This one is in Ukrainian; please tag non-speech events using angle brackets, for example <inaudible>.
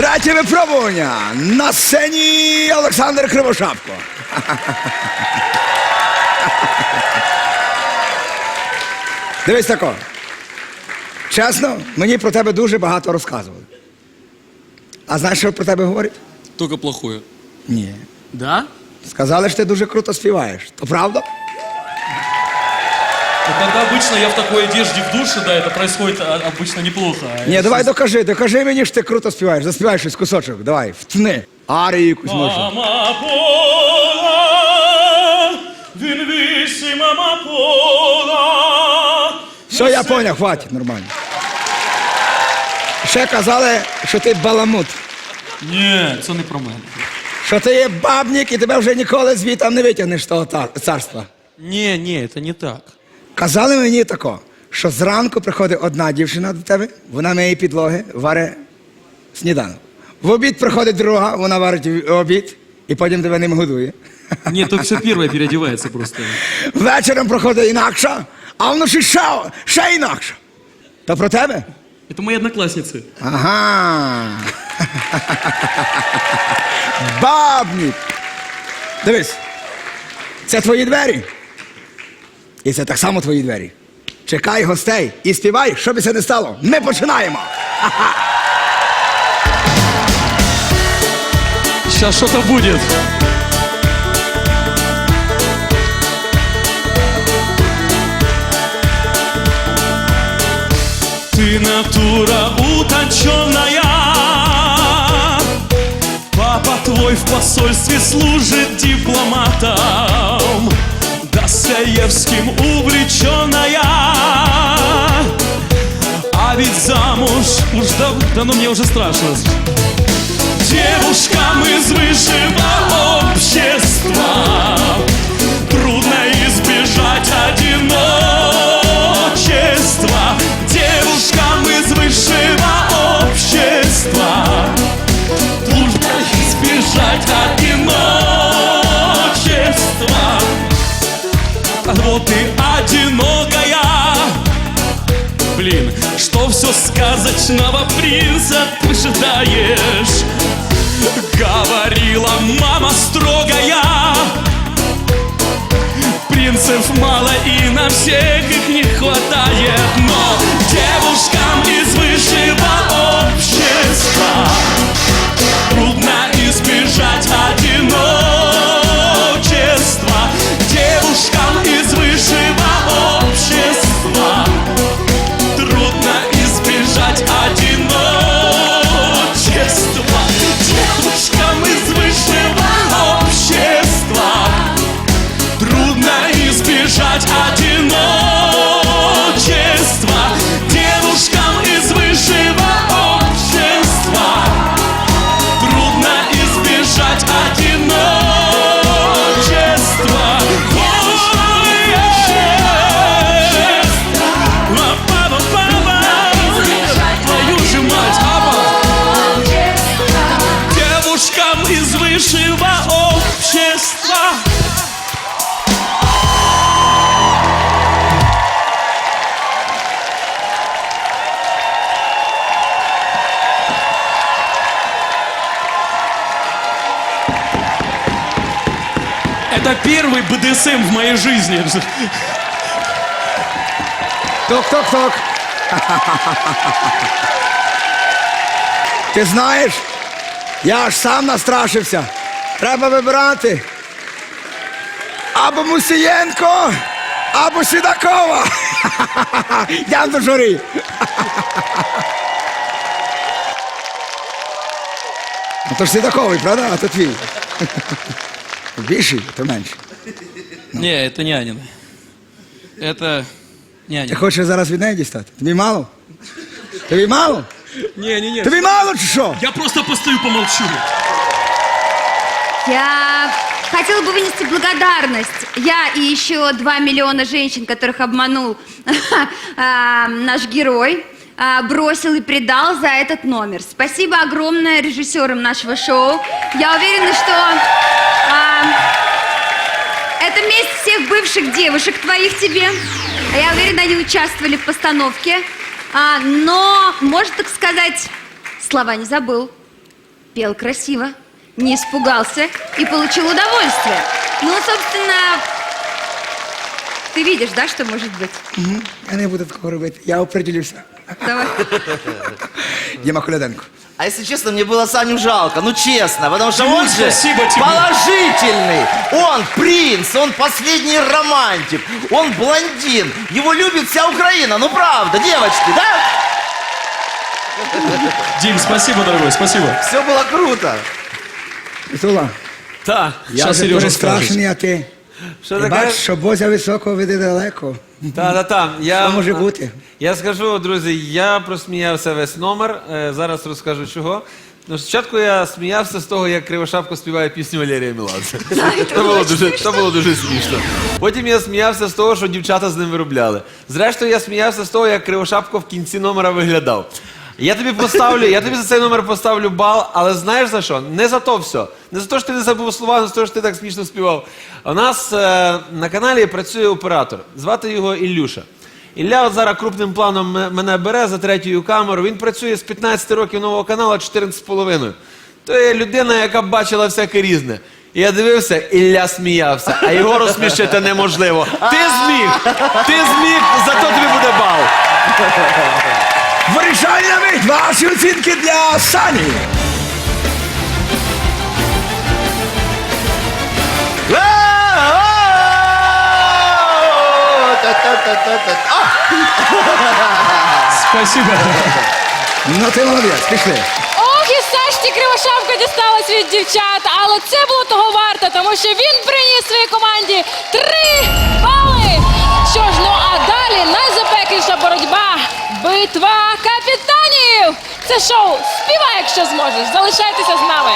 Третє випробування. На сцені Олександр Кривошапко. Дивись тако. Чесно, мені про тебе дуже багато розказували. А знаєш, що про тебе говорять? Только плохое. Ні. Да? Сказали, що ти дуже круто співаєш. То правда? Ну, Когда обычно я в такой одежде в душе, да, это происходит а, обычно неплохо. А Ні, я давай сейчас- докажи, докажи мені, що ти круто співаєш. Заспівай щось кусочок, давай, втни. Арію якусь може. Amapola, vinvissima amapola. Все, я поняв, хватить, нормально. Ще казали, що ти баламут, Ні, це не про мене. що ти є бабник і тебе вже ніколи звітом не витягнеш з того та- царства. Ні, ні, це не так. Казали мені тако, що зранку приходить одна дівчина до тебе, вона миє підлоги, варить сніданок. В обід приходить друга, вона варить обід і потім тебе ним годує. Ні, то все перше переодівається просто. Вечором проходить інакша, а вночі ще, ще інакша. То про тебе? Це мої однокласниці. Ага. Бабник. Дивись. Це твої двері. І це так само твої двері. Чекай гостей і співай, що би це не стало. Ми починаємо. <laughs> Сейчас что-то будет. Ты натура утонченная Папа твой в посольстве служит дипломатом Достоевским увлеченная А ведь замуж уж дав- да ну мне уже страшно. Девушкам из высшего общества Трудно избежать одиночества сказочного принца ты ожидаешь? Говорила мама строгая Принцев мало и на всех их не хватает Но девушкам высшего общества Это первый БДСМ в моей жизни. Ток-ток-ток. <laughs> Ти знаєш, я аж сам настрашився. Треба вибирати. Або Мусієнко, або Сідакова. Йдемо <laughs> до журі. <laughs> Ну то ж Сідаковий, правда? А то твій. <laughs> Більший, то менший. Не, это нянин. Это Ти нянин. хочеш зараз від неї дістати? Тобі мало? Тобі мало? Не, не, не. Тобі мало чи що? Я просто постою, помолчу. Я хотела бы вынести благодарность. Я и еще два миллиона женщин, которых обманул <laughs> а, наш герой, а, бросил и предал за этот номер. Спасибо огромное режиссерам нашего шоу. Я уверена, что а, это месть всех бывших девушек твоих тебе. А Я уверена, они участвовали в постановке. А, но, можно так сказать, слова не забыл. пел красиво, не испугался и получил удовольствие. Ну, собственно, ты видишь, да, что может быть? Мгм. Я не буду такого робити. Я оприділюся. Давай. <laughs> Діма Коляденко. А если честно, мне было Саню жалко, ну честно, потому что он же спасибо тебе. положительный, он принц, он последний романтик, он блондин, его любит вся Украина, ну правда, девочки, да? Дим, спасибо, дорогой, спасибо. Все было круто. Тула, Так, я сейчас вже Сережа дуже скажет. страшний, а ти? Що Ти таке? бачиш, що Бозя високо веде далеко. Та, та, та. Я, Що може бути? Я скажу, друзі, я просміявся весь номер. Е, Зараз розкажу чого. Ну, спочатку я сміявся з того, як Кривошапко співає пісню Валерія Меладзе. Це було дуже, це було дуже смішно. Потім я сміявся з того, що дівчата з ним виробляли. Зрештою, я сміявся з того, як Кривошапко в кінці номера виглядав. Я тобі поставлю, я тобі за цей номер поставлю бал, але знаєш за що? Не за то все. Не за те, що ти не забув слова, не за те, що ти так смішно співав. У нас е, на каналі працює оператор. Звати його Ілюша. Ілля от зараз крупним планом мене бере за третьою камеру. Він працює з 15 років нового каналу 14,5. То є людина, яка бачила всяке різне. І я дивився, Ілля сміявся, а його розсмішити неможливо. Ти зміг! Ти зміг, зато тобі буде бал. Мить! Ваші оцінки для Сані! Спасибо. Ну ти молодець, пішли. Ох, і Сашці Кривошапка дісталась від дівчат, але це було того варто, тому що він приніс своїй команді три бали. Що ж, ну а далі найзапекліша боротьба. Битва капітанів. Це шоу Співай, якщо зможеш. Залишайтеся з нами.